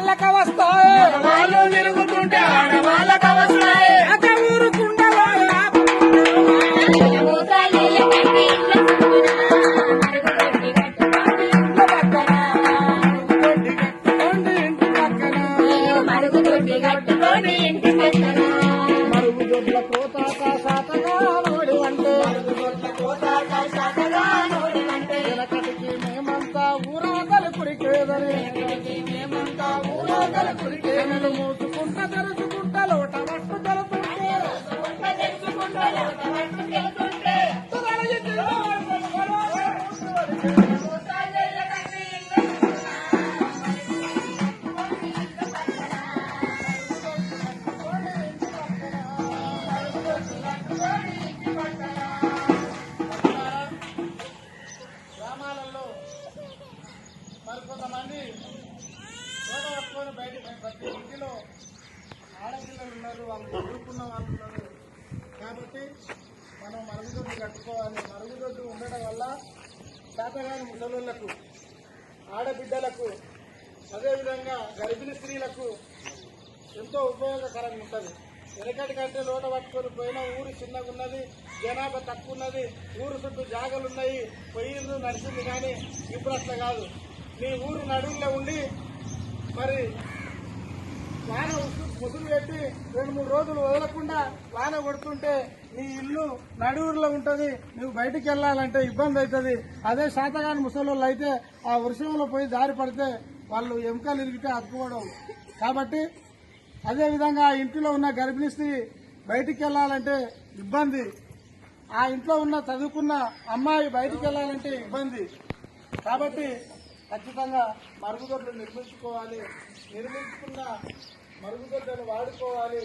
వాళ్ళక వస్తాయి. ఆడవాళ్ళు తిరుగుతుంటే ఆడవాళ్ళ ఊరాకలు కురికేదని మేమంతా ఊరాకలు లోట మరికొంతమంది తోట పట్టుకొని బయట ప్రతి ఇంటిలో ఆడపిల్లలు ఉన్నారు వాళ్ళు చదువుకున్న వాళ్ళు ఉన్నారు. కాబట్టి మనం మరుగుదొడ్డు కట్టుకోవాలి. మరుగుదొడ్డు ఉండడం వల్ల శాతగాని ముసలులకు ఆడబిడ్డలకు అదేవిధంగా గర్భిణీ స్త్రీలకు ఎంతో ఉపయోగకరంగా ఉంటుంది. వెనకటి కంటే లోట పట్టుకొని పోయిన ఊరు చిన్నగా ఉన్నది జనాభా తక్కువ ఉన్నది ఊరు చుట్టూ జాగలున్నాయి ఉన్నాయి నడిచింది కానీ ఇప్పుడు అట్లా కాదు. మీ ఊరు నడువుల్లో ఉండి మరి వాన ఉసు- ముసుగు పెట్టి రెండు మూడు రోజులు వదలకుండా వాన కొడుతుంటే నీ ఇల్లు నడువురులో ఉంటుంది నువ్వు బయటికి వెళ్ళాలంటే ఇబ్బంది అవుతుంది అదే శాతగాని ముసలోళ్ళు అయితే ఆ వృషంలో పోయి దారి పడితే వాళ్ళు ఎముకలు ఇరిగితే అతుకోవడం కాబట్టి అదేవిధంగా ఇంట్లో ఆ ఇంటిలో ఉన్న గర్భిణీ స్త్రీ బయటికి వెళ్ళాలంటే ఇబ్బంది. ఆ ఇంట్లో ఉన్న చదువుకున్న అమ్మాయి బయటికి వెళ్ళాలంటే ఇబ్బంది. కాబట్టి ఖచ్చితంగా మరుగుదొడ్లు నిర్మించుకోవాలి నిర్మించుకున్న మరుగుదొడ్లను వాడుకోవాలి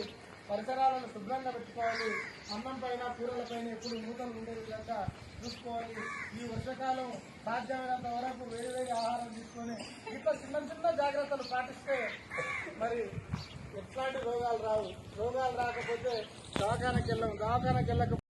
పరిసరాలను శుభ్రంగా పెట్టుకోవాలి అన్నం పైన కూరల పైన ఎప్పుడు మూతలు ఉండే విధంగా చూసుకోవాలి. ఈ వర్షకాలం సాధ్యమైనంత వరకు వేడి వేడి ఆహారం తీసుకొని ఇట్లా చిన్న చిన్న జాగ్రత్తలు పాటిస్తే మరి ఎట్లాంటి రోగాలు రావు. రోగాలు రాకపోతే దవాఖానకి వెళ్ళము దవాఖానకి వెళ్ళక